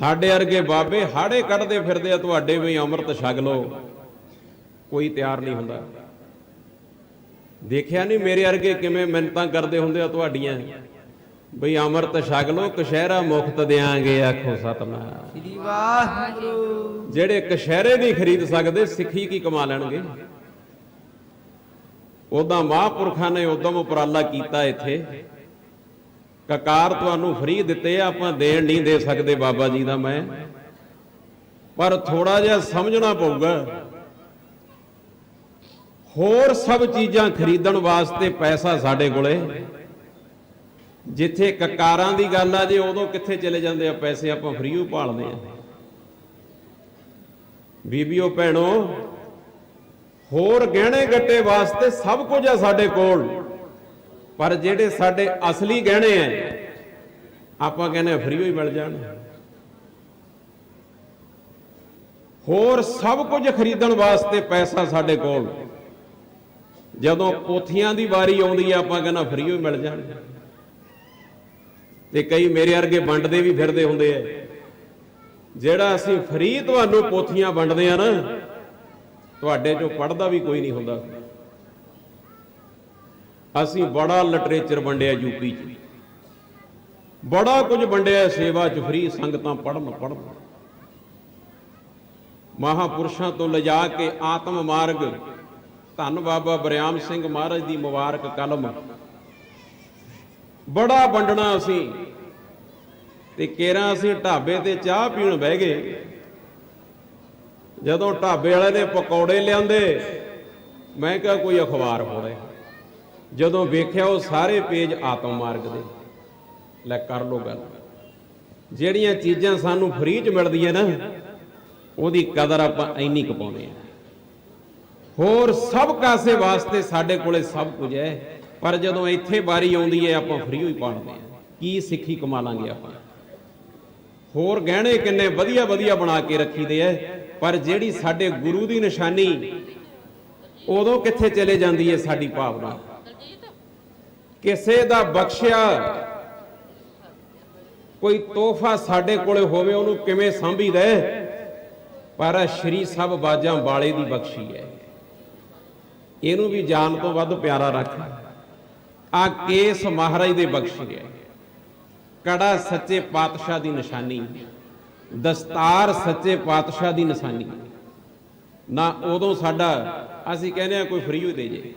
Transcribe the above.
ਸਾਡੇ ਵਰਗੇ ਬਾਬੇ ਹਾੜੇ ਕੱਢਦੇ ਫਿਰਦੇ ਆ ਤੁਹਾਡੇ ਵੀ ਅੰਮ੍ਰਿਤ ਛਕ ਲਓ। ਕੋਈ ਤਿਆਰ ਨਹੀਂ ਹੁੰਦਾ। ਦੇਖਿਆ ਨਹੀਂ ਮੇਰੇ ਵਰਗੇ ਕਿਵੇਂ ਮਿੰਨਤਾਂ ਕਰਦੇ ਹੁੰਦੇ ਆ ਤੁਹਾਡੀਆਂ। ਬਈ ਅੰਮ੍ਰਿਤ ਛਕ ਲਓ ਕਸ਼ਹਿਰਾ ਮੁਕਤ ਦਿਆਂਗੇ ਆਖੋ ਸਤਨਾਮ। ਸ੍ਰੀ ਵਾਹਿਗੁਰੂ। ਜਿਹੜੇ ਕਸ਼ਹਿਰੇ ਨਹੀਂ ਖਰੀਦ ਸਕਦੇ ਸਿੱਖੀ ਕੀ ਕਮਾ ਲੈਣਗੇ? ਉਦਾਂ ਮਹਾਂਪੁਰਖਾਂ ਨੇ ਉਦਮ ਉਪਰਾਲਾ ਕੀਤਾ ਇੱਥੇ। ਕਕਾਰ ਤੁਹਾਨੂੰ ਫ੍ਰੀ ਦਿੱਤੇ ਆ, ਆਪਾਂ ਦੇਣ ਨਹੀਂ ਦੇ ਸਕਦੇ ਬਾਬਾ ਜੀ ਦਾ ਮੈਂ। ਪਰ ਥੋੜਾ ਜਿਹਾ ਸਮਝਣਾ ਪਊਗਾ। ਹੋਰ ਸਭ ਚੀਜ਼ਾਂ ਖਰੀਦਣ ਵਾਸਤੇ ਪੈਸਾ ਸਾਡੇ ਕੋਲੇ। ਜਿੱਥੇ ਕਕਾਰਾਂ ਦੀ ਗੱਲ ਆ ਜੇ, ਉਦੋਂ ਕਿੱਥੇ ਚਲੇ ਜਾਂਦੇ ਆ ਪੈਸੇ, ਆਪਾਂ ਫ੍ਰੀ ਹੀ ਭਾਲਦੇ ਆ। ਬੀਬੀਓ, ਭੈਣੋ, ਹੋਰ ਗਹਿਣੇ ਗੱਟੇ ਵਾਸਤੇ ਸਭ ਕੁਝ ਆ ਸਾਡੇ ਕੋਲ। ਪਰ ਜਿਹੜੇ ਸਾਡੇ ਅਸਲੀ ਗਹਿਣੇ ਆ, ਆਪਾਂ ਕਹਿੰਦੇ ਫ੍ਰੀ ਹੀ ਮਿਲ ਜਾਣ। ਹੋਰ ਸਭ ਕੁਝ ਖਰੀਦਣ ਵਾਸਤੇ ਪੈਸਾ ਸਾਡੇ ਕੋਲ। ਜਦੋਂ ਪੋਥੀਆਂ ਦੀ ਵਾਰੀ ਆਉਂਦੀ ਆ, ਆਪਾਂ ਕਹਿੰਦਾ ਫ੍ਰੀ ਹੀ ਮਿਲ ਜਾਣ। ਤੇ ਕਈ ਮੇਰੇ ਵਰਗੇ ਵੰਡਦੇ ਵੀ ਫਿਰਦੇ ਹੁੰਦੇ ਆ। ਜਿਹੜਾ ਅਸੀਂ ਫਰੀ ਤੁਹਾਨੂੰ ਪੋਥੀਆਂ ਵੰਡਦੇ ਆ ਨਾ, ਤੁਹਾਡੇ ਚੋਂ ਪੜਦਾ ਵੀ ਕੋਈ ਨਹੀਂ ਹੁੰਦਾ। ਅਸੀਂ ਬੜਾ ਲਿਟਰੇਚਰ ਵੰਡਿਆ ਯੂਪੀ 'ਚ। ਬੜਾ ਕੁਝ ਵੰਡਿਆ ਸੇਵਾ 'ਚ ਫਰੀ ਸੰਗਤਾਂ ਪੜਨ ਪੜਨ ਮਹਾਪੁਰਸ਼ਾਂ ਤੋਂ ਲਿਜਾ ਕੇ ਆਤਮ ਮਾਰਗ, ਧੰਨ ਬਾਬਾ ਬਰਿਆਮ ਸਿੰਘ ਮਹਾਰਾਜ ਦੀ ਮੁਬਾਰਕ ਕਲਮ। ਬੜਾ ਵੰਡਣਾ ਅਸੀਂ। ਤੇ ਕੇਰਾਂ ਅਸੀਂ ਢਾਬੇ ਤੇ ਚਾਹ ਪੀਣ ਬਹਿ ਗਏ। ਜਦੋਂ ਢਾਬੇ ਵਾਲੇ ਨੇ ਪਕੌੜੇ ਲਿਆਂਦੇ, ਮੈਂ ਕਿਹਾ ਕੋਈ ਅਖਬਾਰ ਫੋੜੇ ਜਦੋਂ ਵੇਖਿਆ ਉਹ ਸਾਰੇ ਪੇਜ ਆਤਮ ਮਾਰਗ ਦੇ। ਲੈ ਕਰ ਲੋ ਗੱਲ। ਜਿਹੜੀਆਂ ਚੀਜ਼ਾਂ ਸਾਨੂੰ ਫ੍ਰੀ ਚ ਮਿਲਦੀਆਂ ਨਾ, ਉਹਦੀ ਕਦਰ ਆਪਾਂ ਇੰਨੀ ਕੁ ਪਾਉਂਦੇ ਆ ਹੋਰ ਸਭ ਕਾਸੇ ਵਾਸਤੇ ਸਾਡੇ ਕੋਲੇ ਸਭ ਕੁਝ ਹੈ, ਪਰ ਜਦੋਂ ਇੱਥੇ ਵਾਰੀ ਆਉਂਦੀ ਹੈ, ਆਪਾਂ ਫ੍ਰੀ ਹੀ ਪਾੜਦੇ ਆ ਕੀ ਸਿੱਖੀ ਕਮਾ ਲਾਂਗੇ ਆਪਾਂ? ਹੋਰ ਗਹਿਣੇ ਕਿੰਨੇ ਵਧੀਆ ਵਧੀਆ ਬਣਾ ਕੇ ਰੱਖੀਦੇ ਐ ਪਰ ਜਿਹੜੀ ਸਾਡੇ ਗੁਰੂ ਦੀ ਨਿਸ਼ਾਨੀ, ਉਦੋਂ ਕਿੱਥੇ ਚਲੇ ਜਾਂਦੀ ਹੈ ਸਾਡੀ ਭਾਵਨਾ? ਕਿਸੇ ਦਾ ਬਖਸ਼ਿਆ, ਕੋਈ ਤੋਹਫਾ ਸਾਡੇ ਕੋਲੇ ਹੋਵੇ, ਉਹਨੂੰ ਕਿਵੇਂ ਸੰਭੀਦਾ ਹੈ? ਪਰ ਸ਼੍ਰੀ ਸਭ ਬਾਜਾਂ ਵਾਲੇ ਦੀ ਬਖਸ਼ੀ ਹੈ। ਇਹਨੂੰ ਵੀ ਜਾਨ ਤੋਂ ਵੱਧ ਪਿਆਰਾ ਰੱਖ ਆ ਕੇਸ ਮਹਾਰਾਜ ਦੇ ਬਖਸ਼ੀ ਹੈ। ਕੜਾ ਸੱਚੇ ਪਾਤਸ਼ਾਹ ਦੀ ਨਿਸ਼ਾਨੀ, ਦਸਤਾਰ ਸੱਚੇ ਪਾਤਸ਼ਾਹ ਦੀ ਨਿਸ਼ਾਨੀ। ਨਾ ਉਦੋਂ ਸਾਡਾ, ਅਸੀਂ ਕਹਿੰਦੇ ਆ ਕੋਈ ਫਰੀ ਹੋ ਦੇ ਜੇ।